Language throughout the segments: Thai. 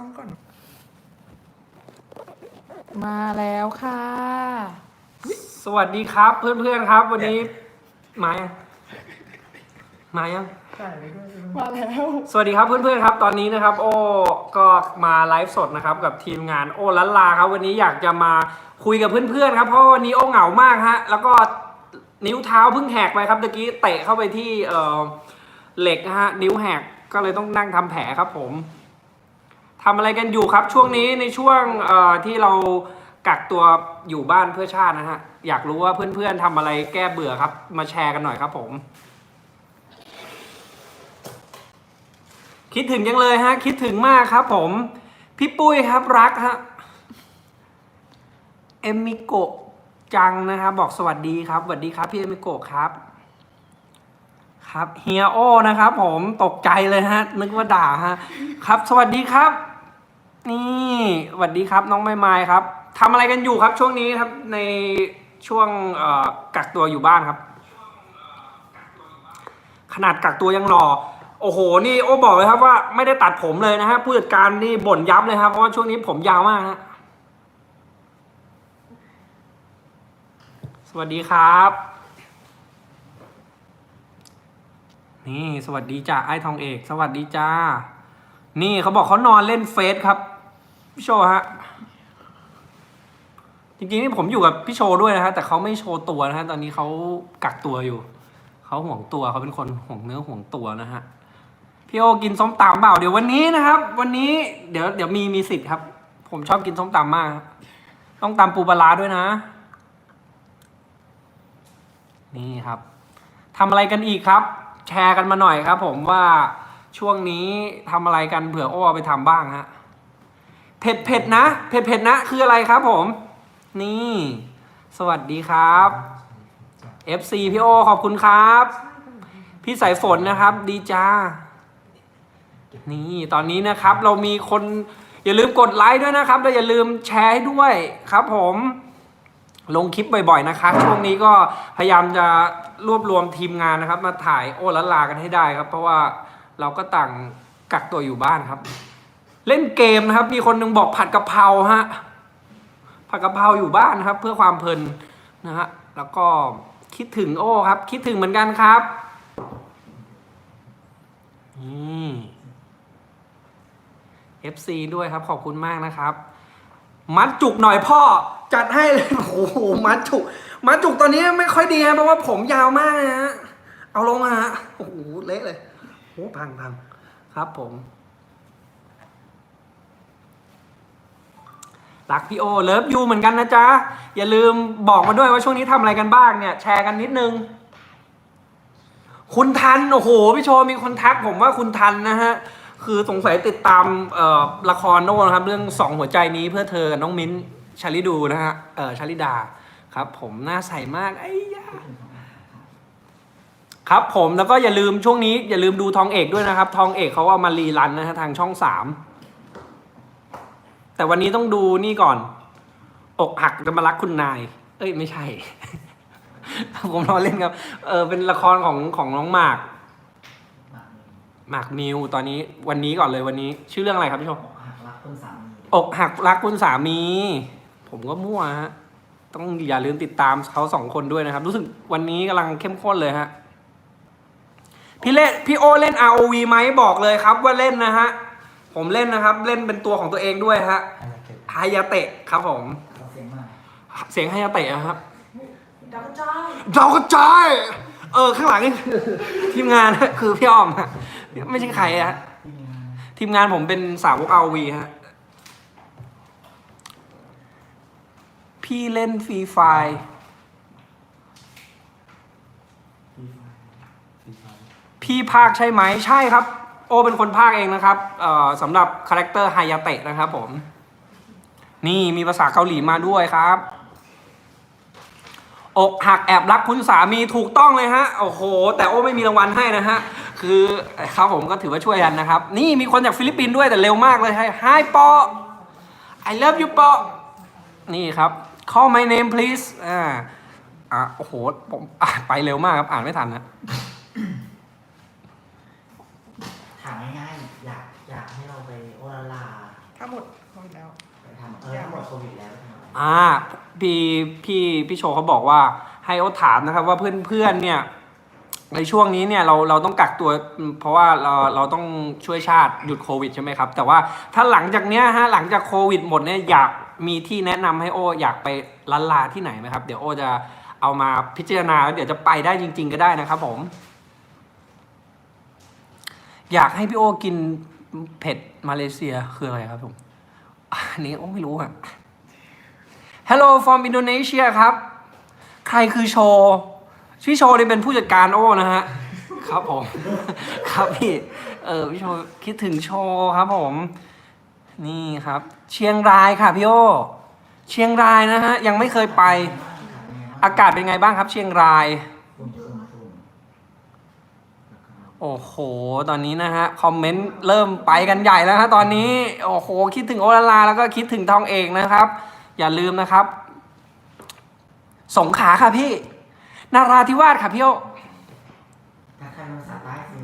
ฟังก่อน มาแล้วค่ะ สวัสดีครับเพื่อนๆครับ วันนี้มายังมายังถ่ายไปด้วยมาแล้ว สวัสดีครับเพื่อนๆครับตอนนี้นะครับ โอ้ก็มาไลฟ์สดนะครับกับทีมงานโอ้ลันลาครับ วันนี้อยากจะมาคุยกับเพื่อนๆครับเพราะวันนี้โอ้เหงามากฮะแล้วก็นิ้วเท้าเพิ่งแหกไปครับตะกี้เตะเข้าไปที่เอ่อเหล็กนะฮะนิ้วแหกก็เลยต้องนั่งทำแผลครับผม ทำอะไรกันอยู่ครับ ช่วงนี้ในช่วงที่เรากักตัวอยู่บ้านเพื่อชาตินะฮะ อยากรู้ว่าเพื่อนๆทำอะไรแก้เบื่อครับ มาแชร์กันหน่อยครับผม คิดถึงยังเลยฮะ คิดถึงมากครับผม พี่ปุ้ยครับรักฮะ เอมิโกะจังนะครับ บอกสวัสดีครับสวัสดีครับ พี่เอมิโกะครับ ครับเฮียโอนะครับผมตกใจเลยฮะ นึกว่าด่าฮะ ครับ สวัสดีครับ นี่สวัสดีครับน้องไม้ไม้ครับทำอะไรกันอยู่ครับช่วงนี้ครับในช่วงกักตัวอยู่บ้านครับ ขนาดกักตัวยังหล่อโอ้โหนี่โอ้บอกเลยครับว่าไม่ได้ตัดผมเลยนะฮะผู้จัดการนี่บ่นยับเลยครับเพราะว่าช่วงนี้ผมยาวมากฮะสวัสดีครับ นี่สวัสดีจ้าไอ้ทองเอก สวัสดีจ้า นี่เขาบอกเขานอนเล่นเฟซครับ พี่โชว์ฮะ จริงๆนี่ผมอยู่กับพี่โชว์ด้วยนะฮะ แต่เขาไม่โชว์ตัวนะฮะ ตอนนี้เขากักตัวอยู่ เขาห่วงตัวเขาเป็นคนห่วงเนื้อห่วงตัวนะฮะ พี่โอกินส้มตำเปล่า เดี๋ยววันนี้นะครับ วันนี้เดี๋ยวเดี๋ยวมีมีสิทธิ์ครับ ผมชอบกินส้มตำมาก ต้องตำปูปลาร้าด้วยนะ นี่ครับทำอะไรกันอีกครับ แชร์กันมาหน่อยครับ ผมว่าช่วงนี้ทำอะไรกันเผื่อโอ้เอาไปทำบ้างฮะ เผ็ดเผ็ดนะ เผ็ดเผ็ดนะคืออะไรครับผม นี่ สวัสดีครับ FC พี่โอขอบคุณครับ พี่สายฝนนะครับ ดีจ้า นี่ตอนนี้นะครับ เรามีคนอย่าลืมกดไลค์ด้วยนะครับ แล้วอย่าลืมแชร์ให้ด้วยครับผมลงคลิปบ่อยๆ นะครับช่วงนี้ก็พยายามจะรวบรวมทีมงานนะครับ มาถ่ายโอละลากันให้ได้ครับ เพราะว่าเราก็ต่างกักตัวอยู่บ้านครับ เล่นเกมนะครับ มีคนหนึงบอกผัดกะเพราฮะผัดกะเพราอยู่บ้านครับ เพื่อความเพลินนะฮะแล้วก็คิดถึงโอ้ครับ คิดถึงเหมือนกันครับนี่ FC ด้วยครับ ขอบคุณมากนะครับ มัดจุกหน่อยพ่อ จัดให้เลยโอ้โหมัดจุก มัดจุกตอนนี้ไม่ค่อยดีฮะเพราะว่าผมยาวมากเลยฮะเอาลงมาฮะโอ้โหเละเลยโอ้พังพังครับผม รักพี่โอเลิฟยูเหมือนกันนะจ๊ะ อย่าลืมบอกมาด้วยว่าช่วงนี้ทำอะไรกันบ้างเนี่ย แชร์กันนิดนึง คุณทัน โอ้โห พี่โชว์มีคนทักผมว่าคุณทันนะฮะ คือสงสัยติดตามละครโน่นะครับ เรื่องสองหัวใจนี้เพื่อเธอกับน้องมิ้นชาลิดูนะฮะเออชาลิดาครับ ผมหน้าใสมากไอ้ยาครับผมแล้วก็อย่าลืมช่วงนี้อย่าลืมดูทองเอกด้วยนะครับ ทองเอกเขาเอามารีรันนะฮะทางช่องสาม แต่วันนี้ต้องดูนี่ก่อน อกหักจะมารักคุณนาย เอ้ยไม่ใช่ ผมรอเล่นครับ เออเป็นละครของของน้องหมากหมากมิวตอนนี้วันนี้ก่อนเลยวันนี้ ชื่อเรื่องอะไรครับพี่ชมรักคุณสามีอกหักรักคุณสามี ผมก็มั่วฮะต้องอย่าลืมติดตามเขาสองคนด้วยนะครับ รู้สึกวันนี้กำลังเข้มข้นเลยฮะพี่เล่นพี่โอเล่น ROV ไหมบอกเลยครับว่าเล่นนะฮะ ผมเล่นนะครับ เล่นเป็นตัวของตัวเองด้วยฮะอะไรเกิดฮายาเตะครับผมเขาเสียงมากเสียงฮายาเตะอะครับดาวกระจายดาวกระจายเออข้างหลังนี่คือทีมงานฮะคือพี่อ้อมฮะไม่ใช่ใครอะฮะที่มีทีมงานผมเป็นสาวกเอาวีฮะพี่เล่นฟรีไฟล์ฟีไฟฟีไฟพี่ภาคใช่ไหมใช่ครับ โอเป็นคนภาคเองนะครับสำหรับคาแรคเตอร์ไฮยาเตะนะครับผม นี่มีภาษาเกาหลีมาด้วยครับ อกหักแอบรักคุณสามีถูกต้องเลยฮะ โอ้โห แต่โอ้ไม่มีรางวัลให้นะฮะ คือครับผมก็ถือว่าช่วยกันนะครับ นี่มีคนจากฟิลิปปินส์ด้วยแต่เร็วมากเลยให้ Hi ปอ I love you ปอ นี่ครับ call my name please อ่าอะโอ้โห ผมไปเร็วมากครับ อ่านไม่ทันนะ ถามง่ายๆอยากอยาก ให้เราไปโอลาลาถ้าหมดหมดแล้ว ไปทำเออถ้าหมดโควิดแล้วไปทำอะไรอ่าพี่พี่พี่โชว์เขาบอกว่าให้โอตถามนะครับว่าเพื่อนเพื่อนๆเนี่ยในช่วงนี้เนี่ยเราเราต้องกักตัว เพราะว่าเราเราต้องช่วยชาติหยุดโควิดใช่ไหมครับ แต่ว่าถ้าหลังจากเนี้ยฮะหลังจากโควิดหมดเนี่ยอยากมีที่แนะนำให้โออยากไปลันลาที่ไหนไหมครับ เดี๋ยวโอจะเอามาพิจารณาแล้วเดี๋ยวจะไปได้จริง ๆ ก็ได้นะครับผม อยากให้พี่โอกิน เผ็ดมาเลเซียคืออะไรครับผมอันนี้โอไม่รู้อะ Hello from Indonesia ครับ ใครคือโชว์พี่โชว์นี่เป็นผู้จัดการโอ้นะฮะ ครับผม ครับพี่ เออพี่โชว์คิดถึงโชว์ครับผม นี่ครับ เชียงรายค่ะพี่โอเชียงรายนะฮะ ยังไม่เคยไป อากาศเป็นไงบ้างครับ เชียงราย ฝุ่นฝุ่นฝุ่น โอ้โห ตอนนี้นะฮะ คอมเมนต์เริ่มไปกันใหญ่แล้วฮะตอนนี้ โอ้โห คิดถึงโอลาลา แล้วก็คิดถึงทองเอกนะครับ อย่าลืมนะครับ สงขลาค่ะพี่ นาราธิวาสค่ะพี่โอถ้าใครมาภาษาใต้สิ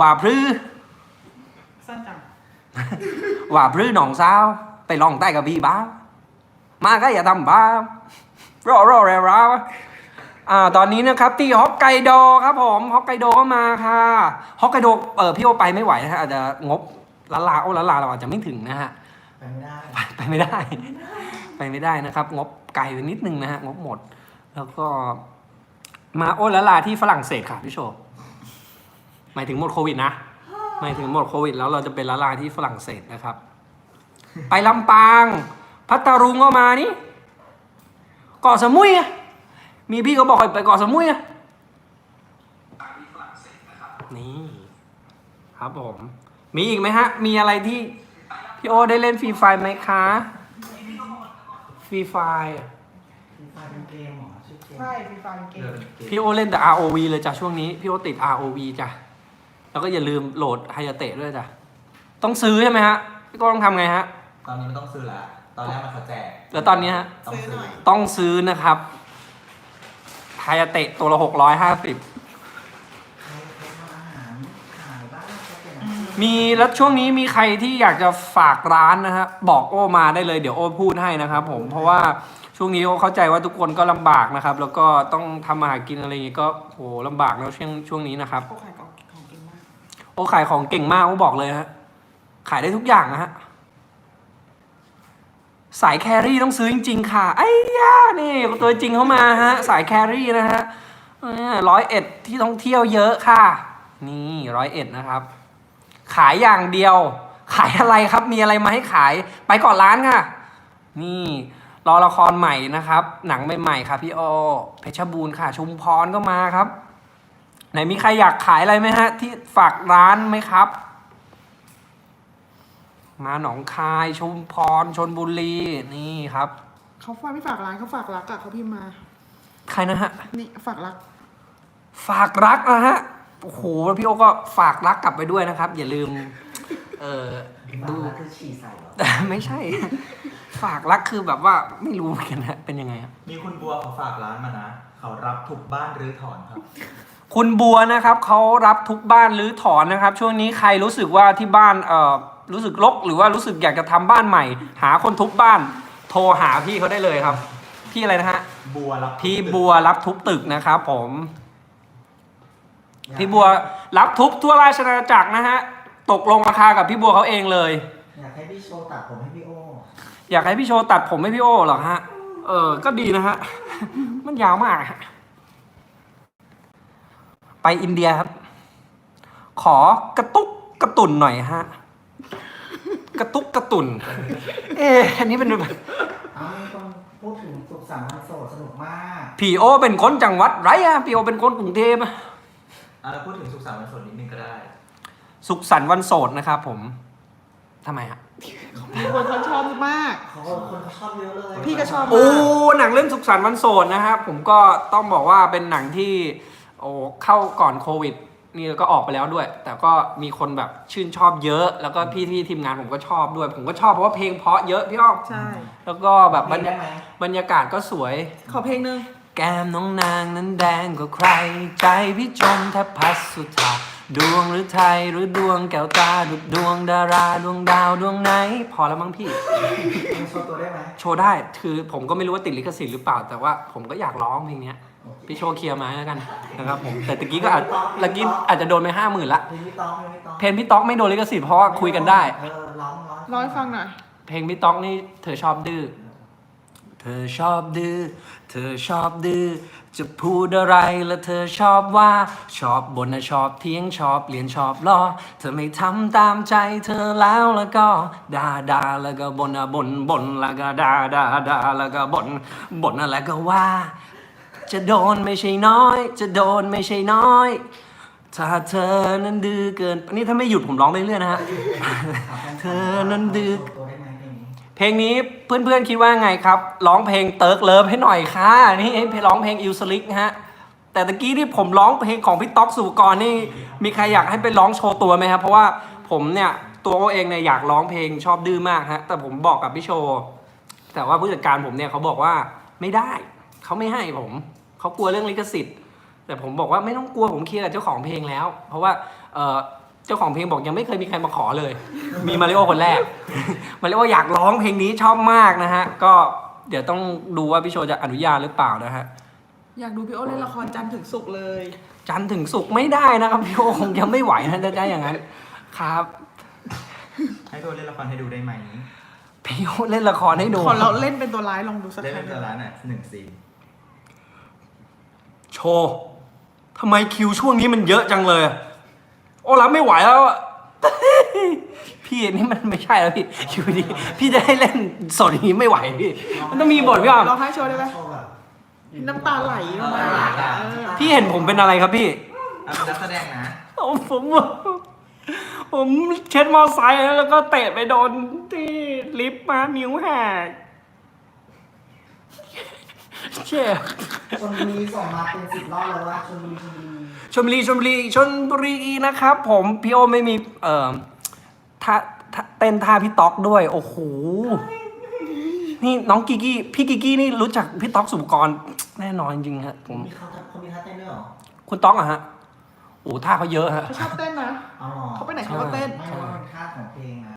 ว่าพรือสั้นจังว่าพรือหนองสาว ไปลองใต้กับพี่บ้างมาก็อย่าทำบ้ารอรอรอร ออ่าตอนนี้นะครับที่ฮอกไกโดครับผมฮอกไกโดก็มาค่ะฮอกไกโดเออพี่โอไปไม่ไหวนะฮะอาจจะงบละลาโอละลาเราอาจจะไม่ถึงนะฮะไปไม่ได้ไปไปไม่ได้ ไปไม่ได้นะครับ งบไกลไปนิดนึงนะฮะงบหมด แล้วก็มาโอละลาที่ฝรั่งเศสค่ะพี่โชว์หมายถึงหมดโควิดนะหมายถึงหมดโควิด แล้วเราจะเป็นละลาที่ฝรั่งเศสนะครับ ไปลำปาง พัทลุงก็มานี่เกาะสมุยอะ มีพี่เขาบอกให้ไปเกาะสมุยอะนี่ ครับผม มีอีกไหมฮะ มีอะไรที่ พี่โอได้เล่นฟรีไฟไหมคะฟรีไฟฟรีไฟเป็นเกมเหรอชื่อเกมใช่ฟรีไฟเกมพี่โอเล่นแต่ ROV เลยจ้ะช่วงนี้ พี่โอติด ROV จ้ะ แล้วก็อย่าลืมโหลดไฮยาเตะด้วยจ้ะ ต้องซื้อใช่ไหมฮะ พี่โก็ต้องทำไงฮะ ตอนนี้ไม่ต้องซื้อแล้วตอนแรกมันเขาแจกแล้วตอนนี้ฮะ ต้องซื้อหน่อยต้องซื้อนะครับ ไฮยาเตะตัวละหกร้อยห้าสิบใครใครทำอาหารขายบ้างจะเป็นอาชีพมีแล้วช่วงนี้มีใครที่อยากจะฝากร้านนะฮะบอกโอมาได้เลยเดี๋ยวโอพูดให้นะครับผมเพราะว่าช่วงนี้โอเข้าใจว่าทุกคนก็ลำบากนะครับ แล้วก็ต้องทำมาหากินอะไรอย่างงี้ก็โหลำบากแล้วช่วงช่วงนี้นะครับ โอ้ขายของของเก่งมากโอขายของเก่งมากโอบอกเลยฮะขายได้ทุกอย่างนะฮะ สายแครี่ต้องซื้อจริง ๆ ค่ะ ไอ้ย่านี่ตัวจริงเข้ามาฮะ สายแครี่นะฮะร้อยเอ็ดที่ท่องเที่ยวเยอะค่ะ นี่ร้อยเอ็ดนะครับ ขายอย่างเดียว ขายอะไรครับ มีอะไรมาให้ขาย ไปก่อนร้านค่ะ นี่รอละครใหม่นะครับ หนังใหม่ๆค่ะพี่โอเพชรบูรณ์ค่ะ ชุมพรก็มาครับ ไหนมีใครอยากขายอะไรไหมฮะ ที่ฝากร้านไหมครับ มาหนองคายชุมพรชนบุรีนี่ครับ เขาฝากไม่ฝากร้านเขาฝากรักอะเขาพิมพ์มา ใครนะฮะ นี่ฝากรัก ฝากรักนะฮะโอ้โหแล้วพี่โอก็ฝากรักกลับไปด้วยนะครับ อย่าลืม เออบ้าดูงแล้วคือฉี่ใส่เหรอ ไม่ใช่ ฝากรักคือแบบว่าไม่รู้เหมือนกันฮะเป็นยังไงอะมีคุณบัวเขาฝากร้านมานะ เขารับทุกบ้านรื้อถอนครับ คุณบัวนะครับเขารับทุกบ้านหรือถอนนะครับ ช่วงนี้ใครรู้สึกว่าที่บ้านเอ่อ รู้สึกรกหรือว่ารู้สึกอยากจะทำบ้านใหม่ หาคนทุบบ้าน โทรหาพี่เขาได้เลยครับ พี่อะไรนะฮะ บัวรับพี่บัวรับทุบตึกนะครับผม พี่บัวรับทุบทั่วราชอาณาจักรนะฮะ ตกลงราคากับพี่บัวเขาเองเลย อยากให้พี่โชว์ตัดผมให้พี่โออยากให้พี่โชว์ตัดผมให้พี่โอเหรอฮะ เออ ก็ดีนะฮะ มันยาวมากฮะไปอินเดียครับ ขอกระตุกกระตุนหน่อยฮะ กระตุกกระตุน เอ๊ะอันนี้เป็นแบบเอามีคนพูดถึงสุขสันต์วันโสดสนุกมาก พี่โอเป็นคนจังหวัดไรอะพี่โอเป็นคนกรุงเทพอะอะเราพูดถึงสุขสันต์วันสดนิดนึงก็ได้สุขสันต์วันโสดนะครับผมทำไมฮะมีคนเขาชอบมาก เขาคนเขาชอบเยอะเลยพี่ก็ชอบ โอ้หนังเรื่องสุขสันต์วันโสดนะครับผมก็ต้องบอกว่าเป็นหนังที่ โอ้เข้าก่อนโควิด นี่ก็ออกไปแล้วด้วย แต่ก็มีคนแบบชื่นชอบเยอะ แล้วก็พี่ที่ทีมงานผมก็ชอบด้วย ผมก็ชอบเพราะว่าเพลงเพราะเยอะพี่อ้อมใช่ แล้วก็แบบบรรได้ยาไหมบรรยากาศก็สวย ขอเพลงหนึง แก้มน้องนางนั้นแดงกว่าใคร ใจพี่จมแทบพัดสุดทางดวงหรือไทยหรือดวงแก้วตาดุดดวงดาราดวงดาวดวงไหน พอแล้วมั้งพี่เพลงโชว์ตัวได้ไหม โชว์ได้ คือผมก็ไม่รู้ว่าติดลิขสิทธิ์หรือเปล่า แต่ว่าผมก็อยากร้องเพลงเนี้ย พี่โชว์เคลียร์มาแล้วกันนะครับผมแต่ตะกี้ก็อาจตะกี้อาจจะโดนไปห้าหมื่นละเพลงพี่ต้องเพลงพี่ต้องเพลงพี่ต๊อกไม่โดนลิขสิทธิ์เพราะว่าคุยกันได้ เออร้องร้องร้องให้ฟังหน่อย เพลงพี่ต๊อกนี่เธอชอบดื้อ เธอชอบดื้อ เธอชอบดื้อ จะพูดอะไรแล้วเธอชอบว่า ชอบบนนะชอบเที่ยงชอบเรียนชอบล้อ เธอไม่ทำตามใจเธอแล้วแล้วก็ด่าด่าแล้วก็บนนะบนบนแล้วก็ด่าด่าด่าแล้วก็บนบนแล้วก็ว่า จะโดนไม่ใช่น้อย จะโดนไม่ใช่น้อย ถ้าเธอนั้นดื้อเกินนี่ถ้าไม่หยุดผมร้องไปเรื่อยๆนะฮะ เธอนั้นดื้อ ตัวได้ไหมเพลงนี้เพลงนี้เพื่อนๆคิดว่าไงครับ ร้องเพลงเติร์กเลิฟให้หน่อยค่ะนี่ให้ร้องเพลงอิวสลิกฮะ แต่ตะกี้ที่ผมร้องเพลงของพี่ต๊อกสุกรนี่ มีใครอยากให้ไปร้องโชว์ตัวไหมครับ เพราะว่าผมเนี่ยตัวโอเองเนี่ยอยากร้องเพลงชอบดื้อมากฮะ แต่ผมบอกกับพี่โชว์ แต่ว่าผู้จัดการผมเนี่ยเขาบอกว่าไม่ได้ เขาไม่ให้ผม เขากลัวเรื่องลิขสิทธิ์ แต่ผมบอกว่าไม่ต้องกลัวผมเคลียร์กับเจ้าของเพลงแล้ว เพราะว่าเอ่อเจ้าของเพลงบอกยังไม่เคยมีใครมาขอเลย มีมาริโอคนแรก มาริโออยากร้องเพลงนี้ชอบมากนะฮะ ก็เดี๋ยวต้องดูว่าพี่โชว์จะอนุญาตหรือเปล่านะฮะ อยากดูพี่โอเล่นละครจันทร์ถึงศุกร์เลย จันทร์ถึงสุกร์ไม่ได้นะครับพี่โอคงจะไม่ไหวนะจะได้อย่างนั้น ครับ ให้พี่โอเล่นละครให้ดูได้ไหมพี่โอเล่นละครให้ดู ขอเราเล่นเป็นตัวร้ายลองดูสักเล่นครั้เป็งนตัวร้านอะหนึ่งซีน โชว์ทำไมคิวช่วงนี้มันเยอะจังเลย โอ้รับไม่ไหวแล้วอะ พี่นี่มันไม่ใช่แล้วพี่อยู่ดีพี่จะให้เล่นสดอย่างนี้ไม่ไหวพี่มันต้องมีบทพี่อะร้องให้โชว์ได้ไหมโชว์แบบน้ำตาไหลออกมาเออพี่เห็นผมเป็นอะไรครับพี่อะเป็นนักแสดงนะผมผมผมเช็ดมอไซค์แล้วก็เตะไปโดนที่ลิฟต์มานิ้วแหก เจ็บชนบุรีส่งมาเป็นสิบรอบเลยว่าชนบุรีชลบุรีชลบุรีชลบุรีชลบุรีนะครับ ผมพี่โอไม่มีเอ่อท่าท่าเต้นท่าพี่ต๊อกด้วย โอ้โหนี่น้องกิกกี้พี่กิกกี้นี่รู้จักพี่ต๊อกสุปกรณ์แน่นอนจริงๆฮะผมมีเขาเขามีท่าเต้นด้วยเหรอคุณต๊อกอะฮะโอ้ท่าเขาเยอะฮะ เขาชอบเต้นนะเอาหรอเขาไปไหนเขาก็เต้น ไม่รู้ว่ามันค่าของเพลงนะ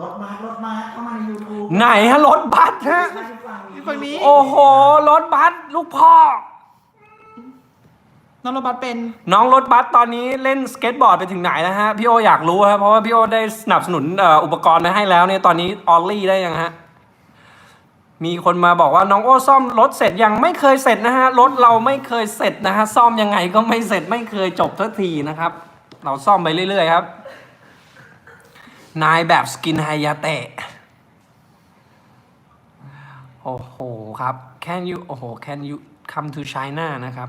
รถมาร์รถมาร์เข้ามาในยูทูบไหนฮะรถบัสฮะฝั่งนี้โอ้โหรถบัสลูกพ่อ น้องโรบัสเป็นน้องรถบัสตอนนี้เล่นสเก็ตบอร์ดไปถึงไหนแล้วฮะพี่โออยากรู้ฮะเพราะว่าพี่โอได้สนับสนุนเอ่ออุปกรณ์มาให้แล้วเนี่ยตอนนี้ออลลี่ได้ยังฮะมีคนมาบอกว่าน้องโอ้ซ่อมรถเสร็จยังไม่เคยเสร็จนะฮะรถเราไม่เคยเสร็จนะฮะซ่อมยังไงก็ไม่เสร็จไม่เคยจบสักทีนะครับ เราซ่อมไปเรื่อยๆครับ นายแบบสกินไฮยาเตะ โอ้โหครับ can you โอ้โห can you come to China นะครับ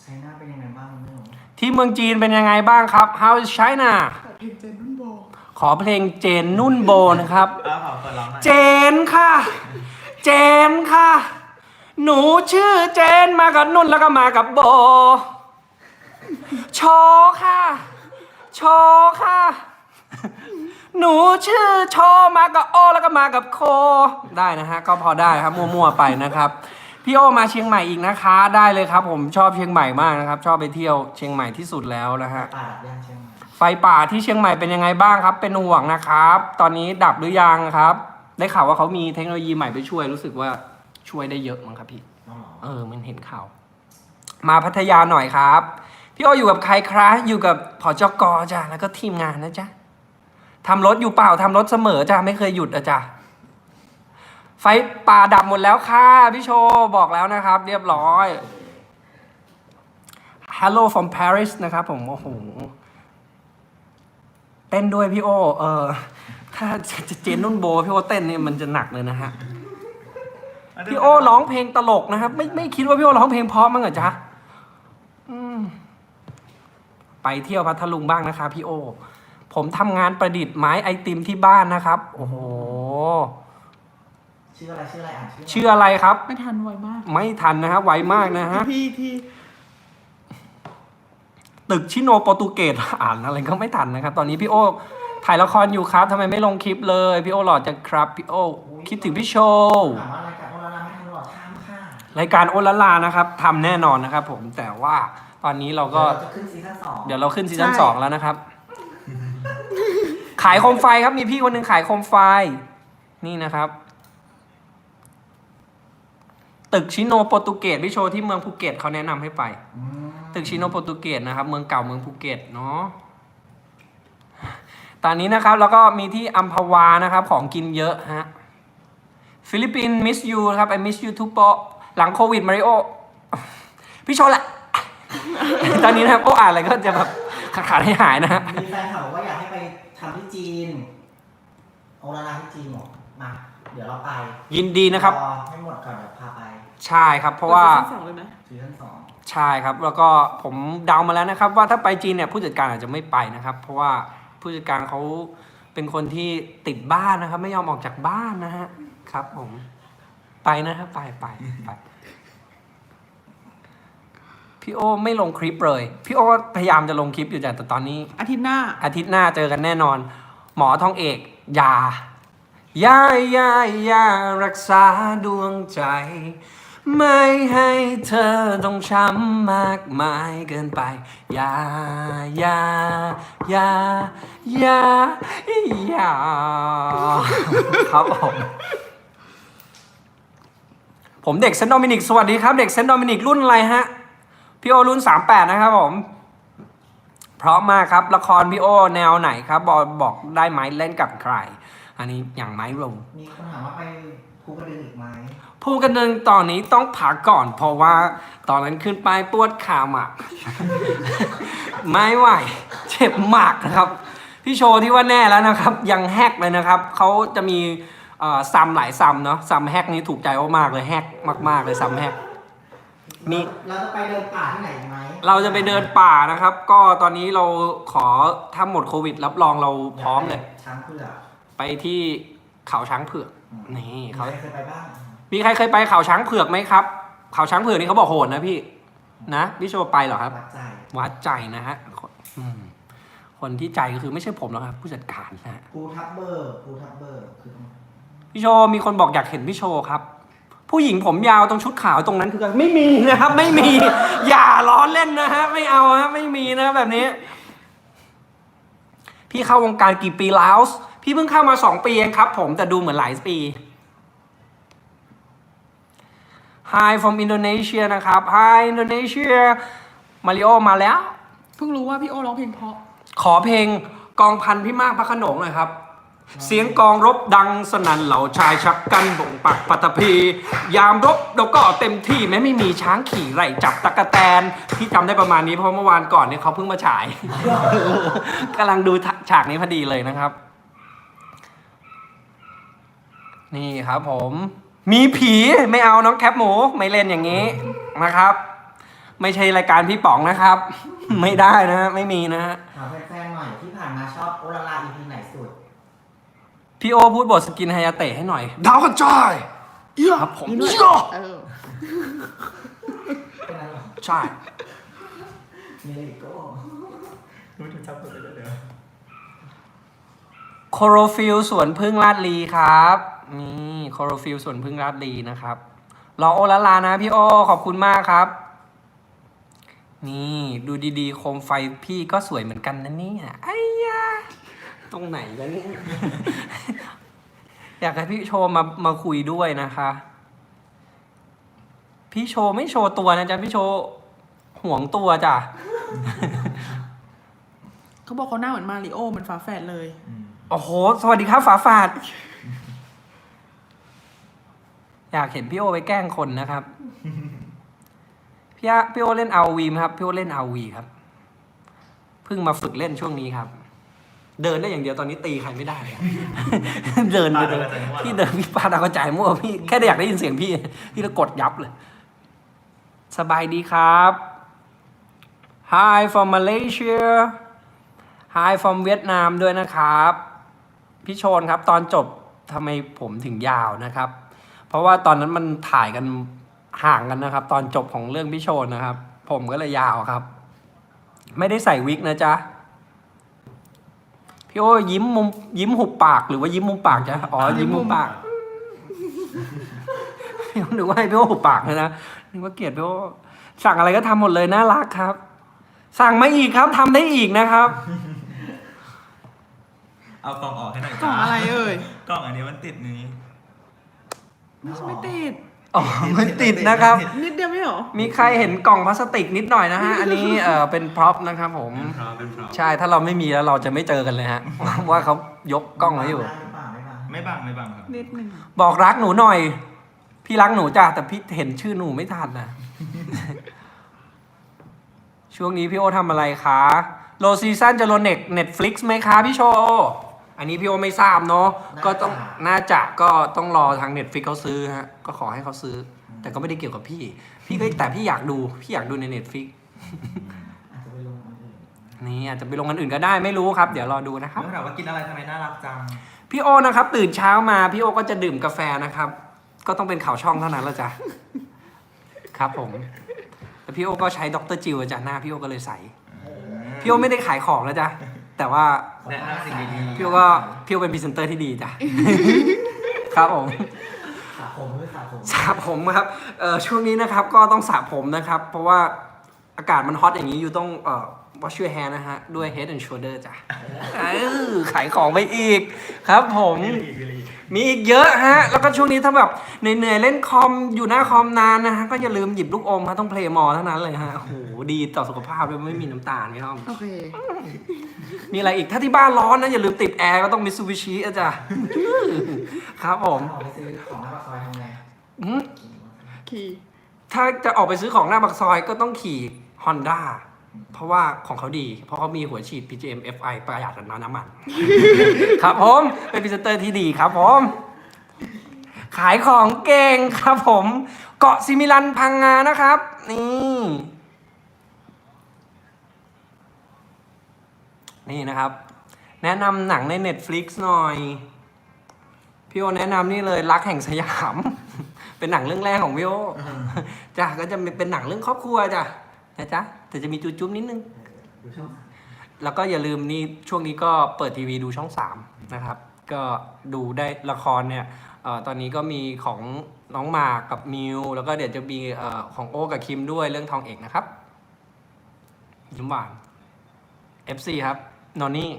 ใช้หน้าเป็นยังไงบ้างไม่รู้ที่เมืองจีนเป็นยังไงบ้างครับ How is China เพลงเจนนุ่นโบ ขอเพลงเจนนุ่นโบนะครับ อ้าวขอเปิดร้องหน่อยเจนค่ะ เจนค่ะ หนูชื่อเจนมากับนุ่นแล้วก็มากับโบโชว์ค่ะโชว์ค่ะ หนูชื่อโชว์มากับโอแล้วก็มากับโค ได้นะฮะ ก็พอได้ครับมั่วๆไปนะครับ พี่โอมาเชียงใหม่อีกนะคะ ได้เลยครับ ผมชอบเชียงใหม่มากนะครับ ชอบไปเที่ยวเชียงใหม่ที่สุดแล้วนะฮะ ป่าดับย่างเชียงใหม่ไฟป่าที่เชียงใหม่เป็นยังไงบ้างครับ เป็นห่วงนะครับ ตอนนี้ดับหรือยังครับ ได้ข่าวว่าเขามีเทคโนโลยีใหม่ไปช่วยรู้สึกว่าช่วยได้เยอะมั้งครับพี่อ๋อเหรอเออ มันเห็นข่าว มาพัทยาหน่อยครับ พี่โออยู่กับใครครับอยู่กับผอจกอจ้ะแล้วก็ทีมงานนะจ๊ะทำรถอยู่เปล่าทำรถเสมอจ้ะไม่เคยหยุดอะจ้ะไฟป่าดับหมดแล้วค่ะพี่โชว์บอกแล้วนะครับ เรียบร้อย Hello from Paris นะครับผมโอ้โหเต้นด้วยพี่โอเออถ้าจะเจนนุ่นโบพี่โอเต้นเนี่ยมันจะหนักเลยนะฮะพี่โอร้องเพลงตลกนะครับ ไม่ไม่คิดว่าพี่โอร้องเพลงเพราะมั้งเหรอจ๊ะอืม ไปเที่ยวพัทลุงบ้างนะคะพี่โอ ผมทำงานประดิษฐ์ไม้ไอติมที่บ้านนะครับ โอ้โห ชื่ออะไรชื่ออะไรอ่านชื่อชื่ออะไรครับ ไม่ทันไวมาก ไม่ทันนะครับไวมากนะฮะ พี่ที่ตึกชิโนโปรตุเกส อ่านอะไรก็ไม่ทันนะครับ ตอนนี้พี่โอถ่ายละครอยู่ครับทำไมไม่ลงคลิปเลย พี่โอหล่อจังครับ พี่โอ คิดถึงพี่โชว์ ถามว่าอะไรกับพวกเราไม่ทำหรอกข้ามค่ะ รายการโอละลานะครับทำแน่นอนนะครับผมแต่ว่า ตอนนี้เราก็เดี๋ยวเราจะขึ้นซีซั่นสองเดี๋ยวเราขึ้นซีซั่นใช่ สองแล้วนะครับ ขายโคมไฟครับมีพี่คนหนึ่งขายโคมไฟ นี่นะครับ ตึกชิโนโปรตุเกสพี่โชว์ที่เมืองภูเก็ตเขาแนะนำให้ไป อืมตึกชิโนโปรตุเกสนะครับ เมืองเก่าเมืองภูเก็ตเนาะตอนนี้นะครับ แล้วก็มีที่อัมพวานะครับ ของกินเยอะฮะฟิลิปปินส์มิสยูครับไอมิสยูทูโปหลังโควิดมาริโอพี่โชว์แหละ ตอนนี้นะครับโอ้อ่านอะไรก็จะแบบขาดขาดให้หายนะฮะมีแฟนถามว่าอยากให้ไปทำที่จีนโอลาลาที่จีนหมดมา เดี๋ยวเราไปยินดีนะครับรอให้หมดก่อนเดี๋ยวพาไปใช่ครับ เพราะว่า ซีซั่นสองเลยไหมซีซั่นสองใช่ครับ แล้วก็ผมเดามาแล้วนะครับ ว่าถ้าไปจีนเนี่ยผู้จัดการอาจจะไม่ไปนะครับ เพราะว่าผู้จัดการเขาเป็นคนที่ติดบ้านนะครับ ไม่ยอมออกจากบ้านนะฮะครับ ผม ไปนะครับไปไปไป พี่โอไม่ลงคลิปเลย พี่โอพยายามจะลงคลิปอยู่แต่ตอนนี้ อาทิตย์หน้า อาทิตย์หน้าเจอกันแน่นอน หมอทองเอกยายายายารักษาดวงใจ ไม่ให้เธอต้องช้ำมากมายเกินไป ยายายายายาครับผมผมเด็กเซนต์โดมินิก สวัสดีครับ เด็กเซนต์โดมินิกรุ่นอะไรฮะ พี่โอรุ่น38นะครับผม เพราะมากครับละครพี่โอแนวไหนครับ บอกบอกได้ไหมเล่นกับใคร อันนี้อย่างไม้ลงมีคนถามว่าไปภูกระดึงอีกไหมพูดกันหนึ่งตอนนี้ต้องพักก่อน เพราะว่าตอนนั้นขึ้นไปปวดขามาก ไม่ไหว เจ็บมากนะครับ พี่โชว์ที่ว่าแน่แล้วนะครับ ยังแฮกเลยนะครับ เขาจะมีเอ่อซัมหลายซัมเนาะซัมแฮกนี้ถูกใจมากๆเลยแฮกมาก ๆ เลยซัมแฮก มี เราจะไปเดินป่าที่ไหนอีกไหมเราจะไปเดินป่านะครับ ก็ตอนนี้เราขอถ้าหมดโควิด รับรองเราพร้อมเลย ช้างเผือกไปที่เขาช้างเผือกนี่เขาเขาเคยไปบ้างมีใครเคยไปเขาช้างเผือกไหมครับ เขาช้างเผือกนี่เขาบอกโหดนะพี่ นะพี่โชว์ไปเหรอครับ วัดใจวัดใจนะฮะอืมคนที่ใจก็คือไม่ใช่ผมหรอกครับ ผู้จัดการนะฮะภูทับเบอร์ภูทับเบอร์คือตรงพี่โชว์มีคนบอกอยากเห็นพี่โชว์ครับ ผู้หญิงผมยาวตรงชุดขาวตรงนั้นคืออะไรไม่มีนะครับ ไม่มี อย่าล้อเล่นนะฮะไม่เอาฮะไม่มีนะแบบนี้ พี่เข้าวงการกี่ปีแล้วพี่เพิ่งเข้ามาสองปีเองครับผมแต่ดูเหมือนหลายปี Hi from Indonesia นะครับ Hi Indonesia มาริโอมาแล้ว เพิ่งรู้ว่าพี่โอร้องเพลงเพราะ ขอเพลงกองพันพี่มากพระโขนงหน่อยครับ เสียงกองรบดังสนั่นเหล่าชายชักกันบ่งปักปัตภียามรบเราก็เต็มที่แม้ไม่มีช้างขี่ไล่จับตะกะแตนที่จำได้ประมาณนี้เพราะเมื่อวานก่อนเนี่ยเขาเพิ่งมาฉาย กำลังดูฉากนี้พอดีเลยนะครับ นี่ครับผม มีผีไม่เอาน้องแคปหมูไม่เล่นอย่างนี้นะครับ ไม่ใช่รายการพี่ป๋องนะครับ ไม่ได้นะ ไม่มีนะฮะถามแฟนๆหน่อยที่ผ่านมาชอบโอลาลา EP ไหนสุด พี่โอพูดบทสกินไฮยาเตะให้หน่อย ดาวกระจายครับผมนี่ด้วยย่อเออเป็นอะไรหรอใช่มีอะไรอีกก็รู้ถึงชอบตัวเลยเดี๋ยวโคโรฟิลสวนพึ่งลาดลีครับนี่โคโรฟิลสวนพึ่งลาดลีนะครับรอโอละลานะพี่โอขอบคุณมากครับ นี่ดูดีๆ โคมไฟพี่ก็สวยเหมือนกันนะเนี่ยไอ้ยา ตรงไหนแล้วเนี่ย อยากให้พี่โชว์มามาคุยด้วยนะคะ พี่โชว์ไม่โชว์ตัวนะจ๊ะพี่โชว์ห่วงตัวจ้ะ เขาบอกเขาหน้าเหมือนมาริโอเหมือนฝาแฝดเลย โอ้โห สวัสดีครับฝาฝาด อยากเห็นพี่โอไปแกล้งคนนะครับ พี่อะพี่โอเล่นเอาวีไหมครับ พี่โอเล่นเอาวีครับ เพิ่งมาฝึกเล่นช่วงนี้ครับ เดินได้อย่างเดียวตอนนี้ตีใครไม่ได้เลยครับเดินไปเดินพี่เดินพี่ปาดาวกระจายมั่วพี่แค่ได้อยากได้ยินเสียงพี่ พี่ก็กดยับเลย สบายดีครับ Hi from Malaysia Hi from เวียดนามด้วยนะครับ พี่โชนครับ ตอนจบทำไมผมถึงยาวนะครับ เพราะว่าตอนนั้นมันถ่ายกันห่างกันนะครับ ตอนจบของเรื่องพี่โชนนะครับ ผมก็เลยยาวครับ ไม่ได้ใส่วิกนะจ๊ะ พี่โอ้ยิ้มมุมยิ้มหุบปากหรือว่ายิ้มมุมปากจ๊ะอ๋อยิ้มมุมปากนึกว่าให้พี่โอหุบปากเลยนะนึกว่าเกลียดพี่โอสั่งอะไรก็ทำหมดเลยน่ารักครับ สั่งมาอีกครับทำได้อีกนะครับ เอากล่องออกให้หน่อยกล่องอะไรเอ่ยกล่องอันนี้มันติดนี้ไม่ใช่ไม่ติด อ๋อมันติดนะครับ นิดเดียวไม่เหรอ มีใครเห็นกล่องพลาสติกนิดหน่อยนะฮะ อันนี้เออเป็นพร็อพนะครับผม เป็นพร้อมเป็นพร้อมใช่ ถ้าเราไม่มีแล้วเราจะไม่เจอกันเลยฮะ ว่าเขายกกล้องไว้อยู่ ไม่บังไม่บังไม่บังไม่บังครับ นิดหนึ่งบอกรักหนูหน่อย พี่รักหนูจ้ะแต่พี่เห็นชื่อหนูไม่ทันนะ ช่วงนี้พี่โอทำอะไรคะ โลซีซันจะโลเน็ตเน็ตฟลิกซ์ไหมคะพี่โชว์ อันนี้พี่โอไม่ทราบเนาะก็ต้องน่าจะก็ต้องรอทางเน็ตฟลิกเขาซื้อฮะก็ขอให้เขาซื้อ แต่ก็ไม่ได้เกี่ยวกับพี่ พี่ก็แต่พี่อยากดูพี่อยากดูในเน็ตฟลิกอาจจะไปลงอันอื่นนี่อาจจะไปลงอันอื่นก็ได้ไม่รู้ครับ เดี๋ยวรอดูนะครับไม่ถามว่ากินอะไรทำไมน่ารักจัง พี่โอนะครับ ตื่นเช้ามาพี่โอก็จะดื่มกาแฟนะครับ ก็ต้องเป็นข่าวช่องเท่านั้นแล้วจ้ะครับผมแต่พี่โอก็ใช้ดรจิวจ้ะหน้าพี่โอก็เลยใสพี่โอไม่ได้ขายของแล้วจ้ะ แต่ว่าแนะนำสิ่งดีๆพี่โอก็พี่โอเป็นพรีเซนเตอร์ที่ดีจ้ะ ครับผม สระผมด้วยสระผมสระผมครับเอ่อช่วงนี้นะครับก็ต้องสระผมนะครับ เพราะว่าอากาศมันฮอตอย่างนี้อยู่ต้องเอ่อ wash your hair นะฮะ ด้วย head and shoulder จ้ะเออขายของไปอีกครับผม มีอีกเยอะฮะ แล้วก็ช่วงนี้ถ้าแบบเหนื่อยๆเล่นคอมอยู่หน้าคอมนานนะฮะ ก็อย่าลืมหยิบลูกอมฮะต้องเพลย์มอเท่านั้นเลยฮะ โอ้โห ดีต่อสุขภาพเลยไม่มีน้ำตาลพี่อ้อมโอเค มีอะไรอีก ถ้าที่บ้านร้อนนะอย่าลืมติดแอร์ก็ต้องมิ t ซูบิชิอาจ้ะครับผมออกไปซื้อของหน้าปากซอยทำไงอืมขี่ถ้าจะออกไปซื้อของหน้าปากซอยก็ต้องขี่ Honda เพราะว่าของเขาดี เพราะเขามีหัวฉีด PGM FI ประหยัดน้ำมัน ครับผม เป็นพรีเซนเตอร์ที่ดีครับผม ขายของเก่งครับผม เกาะซิมิลันพังงานะครับ นี่ นี่นะครับ แนะนำหนังใน Netflix หน่อย พี่โอแนะนำนี่เลยรักแห่งสยาม เป็นหนังเรื่องแรกของพี่โอจ้ะก็จะเป็นหนังเรื่องครอบครัวจ้ะ นะจ๊ะแต่จะมีจุ๊บๆนิดนึง ดูช่องแล้วก็อย่าลืมนี่ช่วงนี้ก็เปิดทีวีดูช่อง 3 นะครับ ก็ดูได้ละครเนี่ยเออตอนนี้ก็มีของน้องหมากกับมิว แล้วก็เดี๋ยวจะมีเออของโอ้กับคิมด้วยเรื่องทองเอกนะครับยิ้มหวาน FC ครับนอนนี่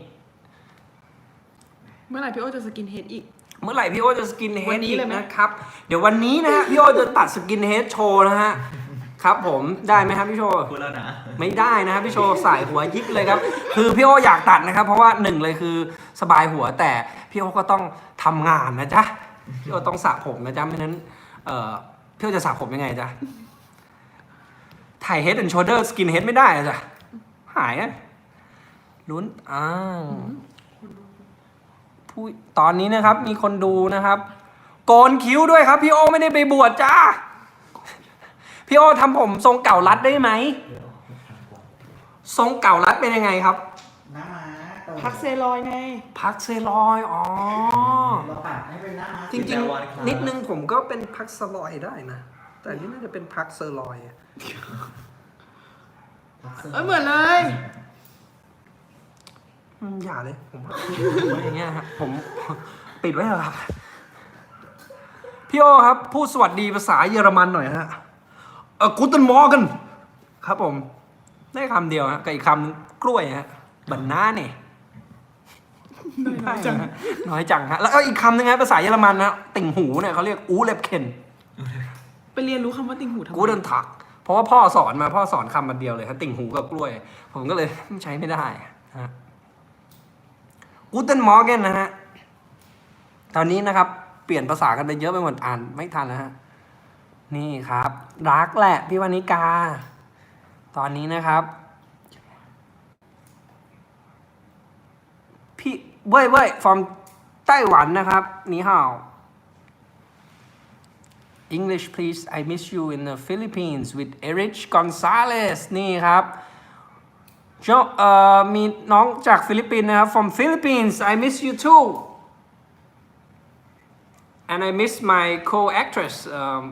เมื่อไหร่พี่โอจะสกินเฮดอีก เมื่อไหร่พี่โอจะสกินเฮวัดนนี้อีกเลยไหม นะครับ เดี๋ยววันนี้นะฮะพี่โอจะตัดสกินเฮดโชว์นะฮะ ครับผมได้ไหมครับพี่โชว์พูดแล้วนะ ไม่ได้นะครับพี่โชว์สายหัวยิกเลยครับ คือพี่โออยากตัดนะครับ เพราะว่าหนึ่งเลยคือสบายหัวแต่พี่โอก็ต้องทำงานนะจ๊ะพี่โอต้องสระผมนะจ๊ะไม่นั้นเอ่อพี่โอจะสระผมยังไงจ๊ะถ่าย head and shoulder skin head ไม่ได้อะจ๊ะหายอะลุ้นอ้าวผู้ตอนนี้นะครับ มีคนดูนะครับ โกนคิ้วด้วยครับ พี่โอไม่ได้ไปบวชจ้า พี่โอทำผมทรงเก่ารัดได้ไหมทรงเก่ารัดเป็นยังไงครับ หน้าม้าเติมพักเซรอยไง พักเซลอยอ๋อ เราปัดให้เป็นหน้าม้าจริงๆ นิดนึงผมก็เป็นพักเซลอยได้นะ แต่อันนี่น่าจะเป็นพักเซลอยอะพักสื้เอ้ยเหมือนเลย อืมอย่าเลยผมว่าอย่างเงี้ยฮะผมปิดไว้เถอะครับ พี่โอครับ พูดสวัสดีภาษาเยอรมันหน่อยฮะ เออกูตันมอกัน ครับผม ได้คำเดียวฮะกับอีกคำหนึ่งกล้วยฮะบันนาเนี่ยน้อยจังน้อยจังฮะแล้วก็อีกคำหนึงฮะภาษาเยอรมันนะติ่งหูเนี่ยเขาเรียกอูเลบเคนไปเรียนรู้คำว่าติ่งหูทำไมกูเดินถัก เพราะว่าพ่อสอนมาพ่อสอนคำมันเดียวเลยฮะติ่งหูกับกล้วย ผมก็เลยใช้ไม่ได้ฮะกูเดนมอร์แกนนะฮะตอนนี้นะครับ เปลี่ยนภาษากันไปเยอะไปหมดอ่านไม่ทันแล้วฮะ นี่ครับ รักแหละพี่วานิกา ตอนนี้นะครับ พี่เว้ยเว้ย from ไต้หวันนะครับนี่ฮาว English please I miss you in the Philippines with Erich Gonzalez นี่ครับจเอ่อมีน้องจากฟิลิปปินส์นะครับ from Philippines I miss you too and I miss my co-actress um,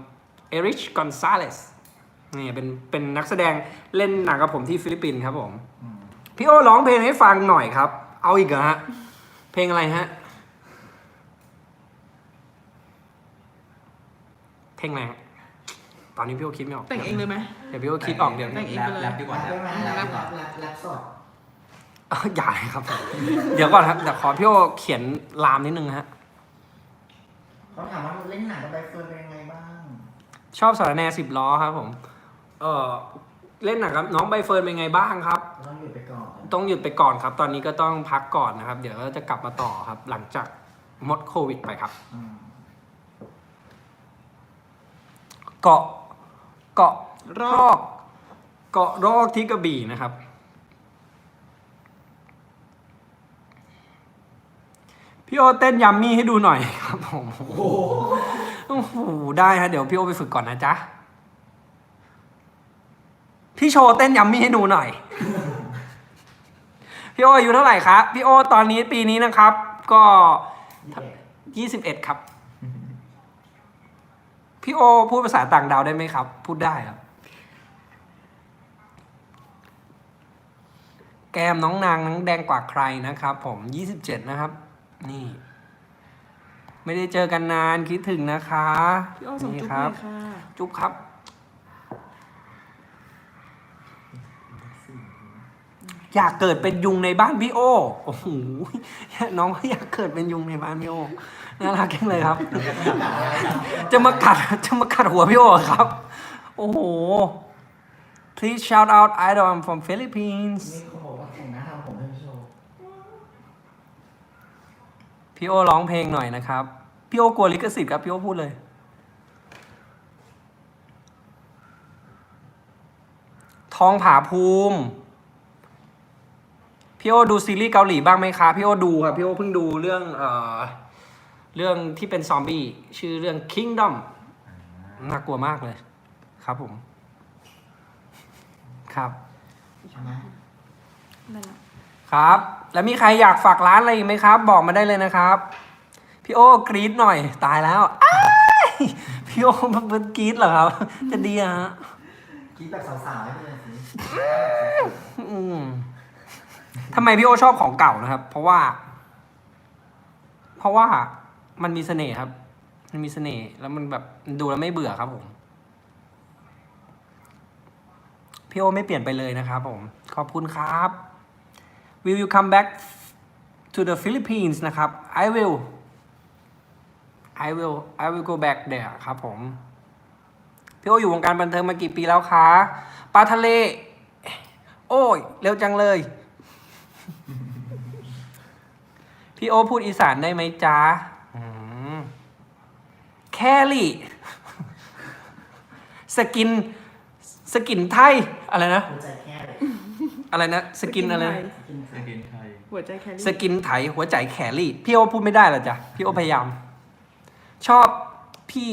Erich Gonzalez นี่เป็นเป็นนักแสดงเล่นหนังกับผมที่ฟิลิปปินส์ครับผม พี่โอร้องเพลงให้ฟังหน่อยครับ เอาอีกเหรอฮะ เพลงอะไรฮะ เพเพลงอะไรฮะตอนนี้พี่โอคิดไม่ออกแต่งเองเลยไหม เดี๋ยวพี่โอคิดออกเดี๋ยวแต่งเองไปเลย แรปดีกว่าแรปได้ไหมแรแรปปดีกว่าแรปแรปสดเอ้าอย่าเลยครับ เดี๋ยวก่อนครับเดี๋ยวขอพี่โอเขียนลามนิดนึงฮะ เขาถามว่าเล่นหนังกับใบเฟิร์นเป็นยังไงบ้าง ชอบสารแหนสิบล้อครับผมเออเล่นหนังครับ น้องใบเฟิร์นเป็นไงบ้างครับ ต้องหยุดไปก่อนต้องหยุดไปก่อนครับ ตอนนี้ก็ต้องพักก่อนนะครับ เดี๋ยวก็จะกลับมาต่อครับ หลังจากหมดโควิดไปครับ อืมเกาะเกาะรอกเกาะรอกที่กระบี่นะครับ พี่โอเต้นยัมมี่ให้ดูหน่อยครับผมโอ้โห โอ้โหได้ฮะเดี๋ยวพี่โอไปฝึกก่อนนะจ๊ะ พี่โชว์เต้นยัมมี่ให้ดูหน่อย พี่โออายุเท่าไหร่ครับ พี่โอตอนนี้ปีนี้นะครับ ก็ยี่สิบเอ็ดครับ พี่โอพูดภาษาต่างดาวได้ไหมครับ พูดได้ครับ แก้มน้องนางนังแดงกว่าใครนะครับ ผม27นะครับ นี่ ไม่ได้เจอกันนานคิดถึงนะคะพี่อ้อส่งนี่จุ๊บคเลรับยค่ะ จุ๊บครับ อยากเกิดเป็นยุงในบ้านพี่โอโอ้โหน้องก็อยากเกิดเป็นยุงในบ้านพี่โอน่ารักจังเลยครับ จะมากัดจะมากัดหัวพี่โอเหรอครับ โอ้โห please shout out idol I'm from Philippines นี่เขาบอกว่าแต่งหน้าทำผมให้พี่โชว์ พี่โอร้องเพลงหน่อยนะครับ พี่โอกลัวลิขสิทธิ์ครับ พี่โอพูดเลย ทองผาภูมิ พี่โอดูซีรีส์เกาหลีบ้างไหมคะพี่โอดูครับ พี่โอเพิ่งดูเรื่องเอ่อเรื่องที่เป็นซอมบี้ชื่อเรื่อง Kingdom น่ากลัวมากเลย ครับผม ครับใช่ไหมนั่นแหละครับ แล้วมีใครอยากฝากร้านอะไรอีกไหมครับ บอกมาได้เลยนะครับ พี่โอกรี๊ดหน่อยตายแล้วอ้ายพี่โอมันเป็นกรี๊ดเหรอครับ จะดีอะฮะคิดแบบสาวๆให้ไปเลยสิอืมทำไมพี่โอชอบของเก่านะครับ เพราะว่า เพราะว่ามันมีเสน่ห์ครับ มันมีเสน่ห์แล้วมันแบบดูแล้วไม่เบื่อครับผม พี่โอไม่เปลี่ยนไปเลยนะครับผม ขอบคุณครับ Will you come back to the Philippines นะครับ I will I will I will go back there ครับผม พี่โออยู่วงการบันเทิงมากี่ปีแล้วคะปลาทะเล โอ้ย เร็วจังเลย พี่โอพูดอีสานได้ไหมจ๊ะแคลี่ สกิน สกินไทย อะไรนะ หัวใจแค่เลย อะไรนะสกินอะไรนะกินสกินไทยหัวใจแครี่สกินไถหัวใจแขลี่พี่โอพูดไม่ได้เหรอจ๊ะพี่โอพยายาม ชอบพี่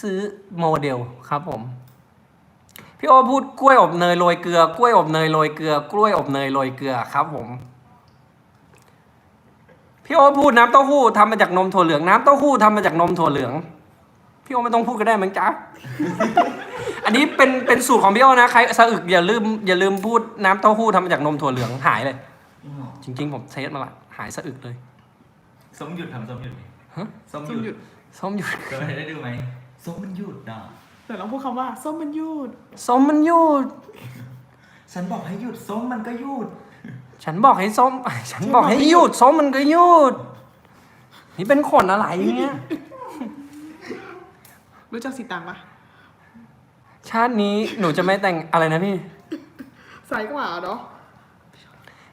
ซื้อโมเดลครับผม พี่โอพูดกล้วยอบเนยโรยเกลือกล้วยอบเนยโรยเกลือกล้วยอบเนยโรยเกลือครับผมพี่โอพูดน้ำเต้าหู้ทำมาจากนมถั่วเหลืองน้ำเต้าหู้ทำมาจากนมถั่วเหลือง พี่โอไม่ต้องพูดก็ได้มั้งจ๊ะ อันนี้เป็นเป็นสูตรของพี่โอนะใครสะอึกอย่าลืมอย่าลืมพูดน้ำเต้าหู้ทำมาจากนมถั่วเหลืองหายเลย จริงเหรอจริงๆผมเทสมาละหายสะอึกเลยส้มหยุดทำส้มหยุดดิฮะส้มส้หมยุดหยุดส้มหยุดเคยได้ดูไหมส้มมันหยุดอะแต่ลองพูดคำว่าส้มมันยืดส้มมันหยุดฉันบอกให้หยุดส้มมันก็หยุดฉันบอกให้ส้ม ฉันบอกให้หยุดส้มมันก็หยุดนี่เป็นขนอะไรเนี่ย รู้จักสีตังปะชาตินี้หนูจะไม่แต่งอะไรนะพี่ใสกว่าเนาะ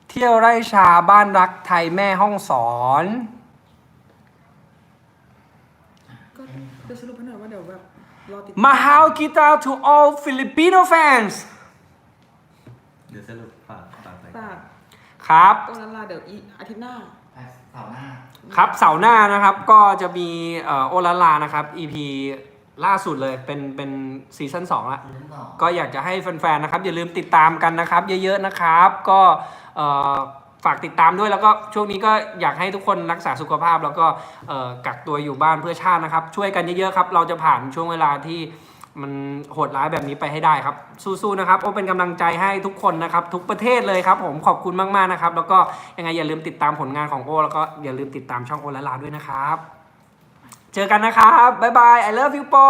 เที่ยวไร่ชาบ้านรักไทยแม่ห้องสอน ก็จะสรุปให้หน่อยว่าเดี๋ยวแบบรอติดมาฮาวกีตาร์ to all Filipino fans เดี๋ยวสรุปฝากฝากไปฝากครับ ตรงนั้นลาเดี๋ยวอีอาทิตย์หน้าอะเสาร์หน้า ครับเสาร์หน้านะครับก็จะมีเอ่อโอลาลานะครับ EP ล่าสุดเลยเป็นเป็นซีซั่น2ละซีซั่นสองก็อยากจะให้แฟนๆนะครับ อย่าลืมติดตามกันนะครับ เยอะๆนะครับ ก็เอ่อฝากติดตามด้วยแล้วก็ช่วงนี้ก็อยากให้ทุกคนรักษาสุขภาพ แล้วก็เอ่อกักตัวอยู่บ้านเพื่อชาตินะครับ ช่วยกันเยอะๆครับ เราจะผ่านช่วงเวลาที่มันโหดร้ายแบบนี้ไปให้ได้ครับ สู้ๆนะครับโอเป็นกำลังใจให้ทุกคนนะครับ ทุกประเทศเลยครับ ผมขอบคุณมากๆนะครับ แล้วก็ยังไงอย่าลืมติดตามผลงานของโอ แล้วก็อย่าลืมติดตามช่องโอละลาด้วยนะครับ เจอกันนะครับ บ๊ายบาย I love you ปอ